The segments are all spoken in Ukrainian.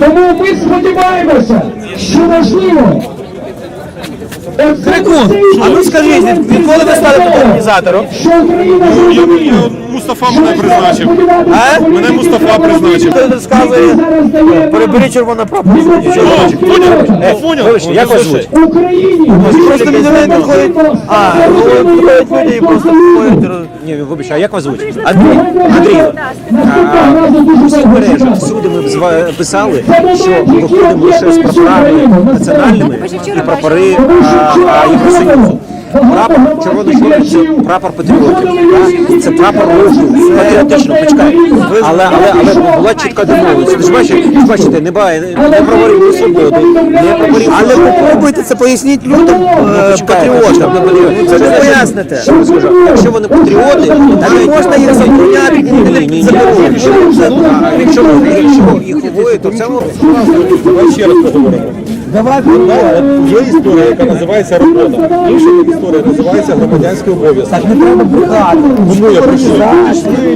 Тому ми сподіваємося, що можливо. Крикун, а ну скажіть, відколи ви стали організатором? Що Україна Ну, я- зрозуміє, Мустафа мене призначив. А? Мене Мустафа призначив. Хто розказує? Нам червоно прапор. поняв, поняв. Вибачте, як вас звуть? Україні Просто мені не підходить. А, ну підходять люди і просто підходять. Ні, вибач, а як вас звуть? Андрій. Андрій. Усіх мережі, всюди ми взва- писали, що виходимо лише з прапорами національними і прапори а, а, Євросоюзу. Прапор червоно-чорний це прапор патріотів. Це прапор руху, патріотично, почекай. Але, але, але була чітка домовленість. Ви ж бачите, бачите, немає не прапорів ні свободи, не прапорів. Але попробуйте це поясніть людям, е, патріотам. Це не поясните. Якщо вони патріоти, то не можна їх забороняти, ні, ні, ні. Якщо їх ховують, то це ще раз поговоримо. Давай. Одна є історія, яка називається робота. Інша історія називається громадянський обов'язок. Так не треба брехати. Кому я брешу?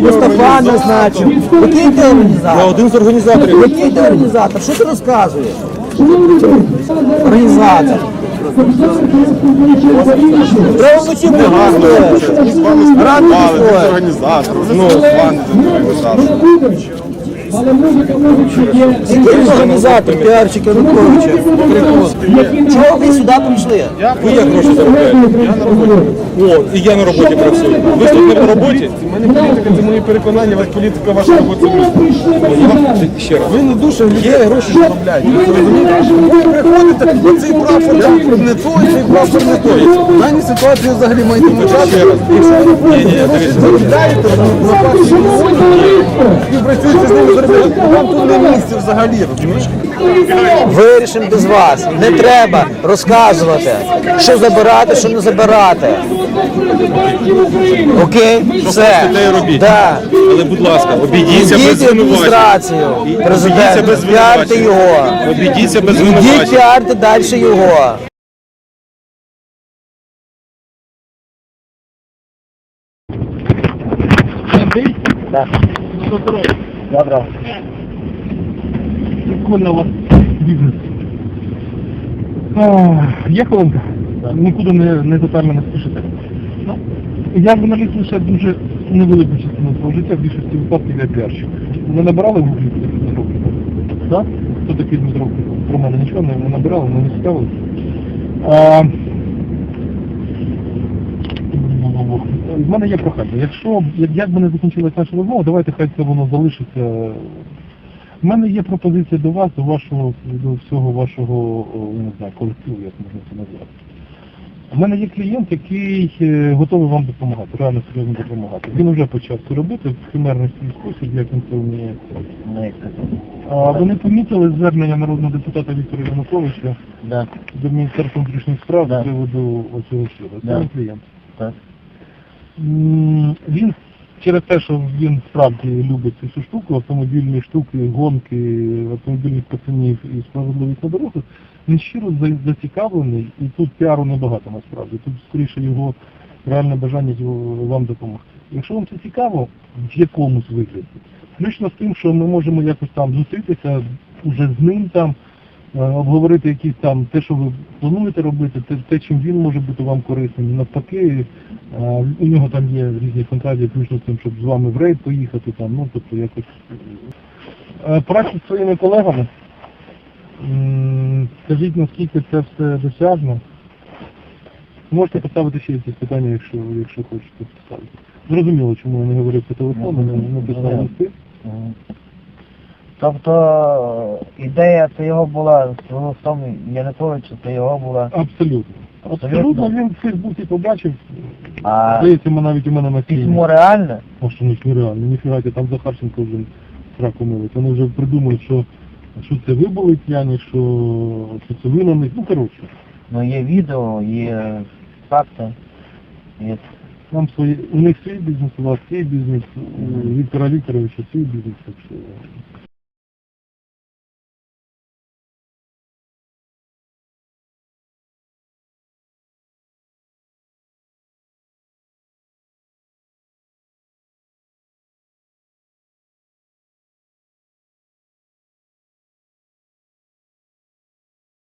Мустафа назначив. Який ти Я організатор? один з організаторів. Який ти організатор? Що ти розказуєш? Організатор. Треба вночі З вами Рано спілкували, стоїть. з організатором. Ну, з вами. Але музика музичу є. Який організатор, піарчик Януковича? Чого ви сюди прийшли? Ви як гроші заробляєте? Я на роботі. О, і я на роботі працюю. Ви ж тут не на роботі? У мене політика, це мої переконання, вас політика ваша робота. Ще раз. Ви не дуже людей гроші заробляєте. Ви розумієте? Ви приходите, цей прапор не той, цей прапор не той. В даній ситуації взагалі маєте почати. Якщо ви гроші заробляєте, на партії з ними вам тут не місце взагалі, розумієш? Вирішимо без вас. Не треба розказувати, що забирати, що не забирати. Окей? Все. те робіть. Да. Але, будь ласка, обійдіться без звинувачень. адміністрацію Обійдіться президента, без піарте звинувачень. його. Обійдіться без Йдіть звинувачень. піарте далі його. Добре. Прикольно у вас бізнес. Є хвилинка? Нікуди не, не тотально не спішите. Ну, я журналіст лише дуже невелику частину свого життя, в більшості випадків я піарщик. Ми набирали в Гуглі Дмитро? Так? Хто такий Дмитро Про мене нічого не, не набирали, не цікавили. А, в мене є прохання. Якщо як, як би не закінчилася наша розмова, давайте хай це воно залишиться. У мене є пропозиція до вас, до вашого до всього вашого о, не знаю, колективу, як можна це назвати. У мене є клієнт, який е, готовий вам допомагати, реально серйозно допомагати. Він вже почав це робити в химерний спосіб, як він це вміє. А, вони помітили звернення народного депутата Віктора Януковича Да. до Міністерства внутрішніх справ Да. з приводу оцього щодо. Це Да. клієнт. Так. Він через те, що він справді любить цю штуку, автомобільні штуки, гонки, автомобільних пацанів і справедливість на дорогах, він щиро зацікавлений, і тут піару небагато насправді. Тут скоріше його реальне бажання вам допомогти. Якщо вам це цікаво, в якомусь вигляді, включно з тим, що ми можемо якось там зустрітися уже з ним там, обговорити якісь там те, що ви плануєте робити, те, те чим він може бути вам корисним. Навпаки, е, у нього там є різні фантазії, включно з тим, щоб з вами в рейд поїхати, там, ну тобто якось. Е, Праця зі своїми колегами. Скажіть, наскільки це все досяжно? Можете поставити ще якісь питання, якщо, якщо хочете поставити. Зрозуміло, чому я не говорив по телефону, не, не писав листи. Тобто ідея це його була з голосом Януковича, це його була. Абсолютно. Абсолютно. Він в Фейсбуці побачив, А здається, ми навіть у мене на письмо реальне? О, що ну нереально, ніфіга, ти, там Захарченко вже сраку милить. Вони вже придумують, що, що це ви були п'яні, що, що це ви на них. Ну, коротше, Ну є відео, є факти. Є... там свої, у них свій бізнес, у вас свій бізнес, у Віктора Вікторовича свій бізнес, так що